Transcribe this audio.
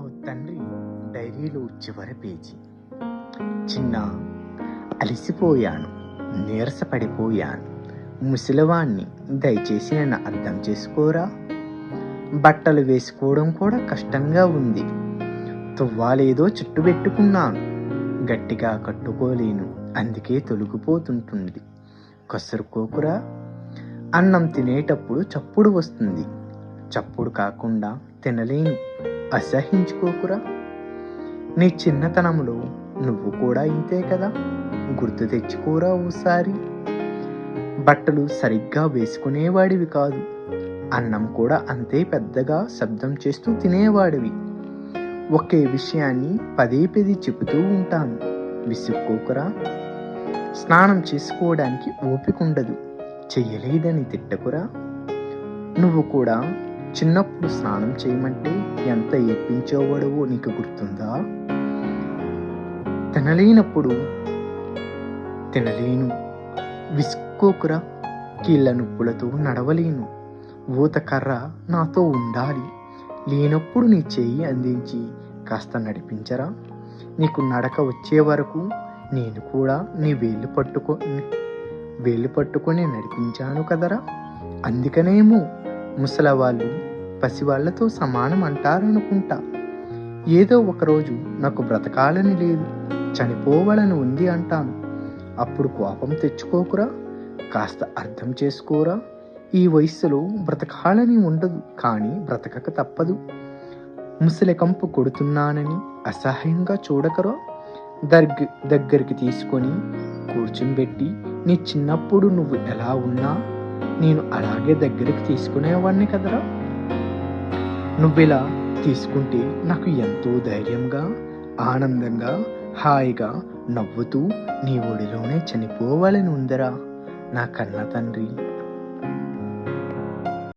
ఓ తండ్రి డైరీలో చివరి పేజీ. చిన్న అలిసిపోయాను నీరసపడిపోయాను. ముసలివాణ్ణి దయచేసి నన్ను అర్థం చేసుకోరా? బట్టలు వేసుకోవడం కూడా కష్టంగా ఉంది. తువ్వాలేదో చుట్టు పెట్టుకున్నాను. గట్టిగా కట్టుకోలేను. అందుకే తొలగిపోతుంటుంది. కసురుకోకురా? అన్నం తినేటప్పుడు చప్పుడు వస్తుంది. చప్పుడు కాకుండా తినలేను. అసహించుకోకురా నీ చిన్నతనంలో నువ్వు కూడా ఇంతే కదా? గుర్తు తెచ్చుకోరా ఓసారి. బట్టలు సరిగ్గా వేసుకునేవాడివి కాదు. అన్నం కూడా అంతే పెద్దగా శబ్దం చేస్తూ తినేవాడివి. ఒకే విషయాన్ని పదే పదే చెబుతూ ఉంటాను. విసుక్కోకురా? స్నానం చేసుకోవడానికి ఓపిక ఉండదు చెయ్యలేదని తిట్టకురా? నువ్వు కూడా చిన్నప్పుడు స్నానం చేయమంటే ఎంత ఏడ్పించేవాడవో నీకు గుర్తుందా? తినలేనప్పుడు తినలేను. విసుకోకురా కీళ్ళ నొప్పులతో నడవలేను. ఊతకర్ర నాతో ఉండాలి. లేనప్పుడు నీ చెయ్యి అందించి కాస్త నడిపించరా? నీకు నడక వచ్చే వరకు నేను కూడా నీ వేలు పట్టుకొని వేలు పట్టుకొని నడిపించాను కదరా? అందుకనేమో ముసలవాళ్ళు పసివాళ్ళతో సమానం అంటారనుకుంటా. ఏదో ఒకరోజు నాకు బ్రతకాలని లేదు చనిపోవాలని ఉంది అంటాను. అప్పుడు కోపం తెచ్చుకోకురా కాస్త అర్థం చేసుకోరా. ఈ వయస్సులో బ్రతకాలని ఉండదు కానీ బ్రతకక తప్పదు. ముసలి కంపు కొడుతున్నానని అసహ్యంగా చూడకరా. దర్గ దగ్గరికి తీసుకొని కూర్చుంబెట్టి నీ చిన్నప్పుడు నువ్వు ఎలా ఉన్నా నేను అలాగే దగ్గరికి తీసుకునేవాడిని కదరా? నువ్విలా తీసుకుంటే నాకు ఎంతో ధైర్యంగా ఆనందంగా హాయిగా నవ్వుతూ నీ ఒడిలోనే చనిపోవాలని ఉందరా. నా కన్న తండ్రి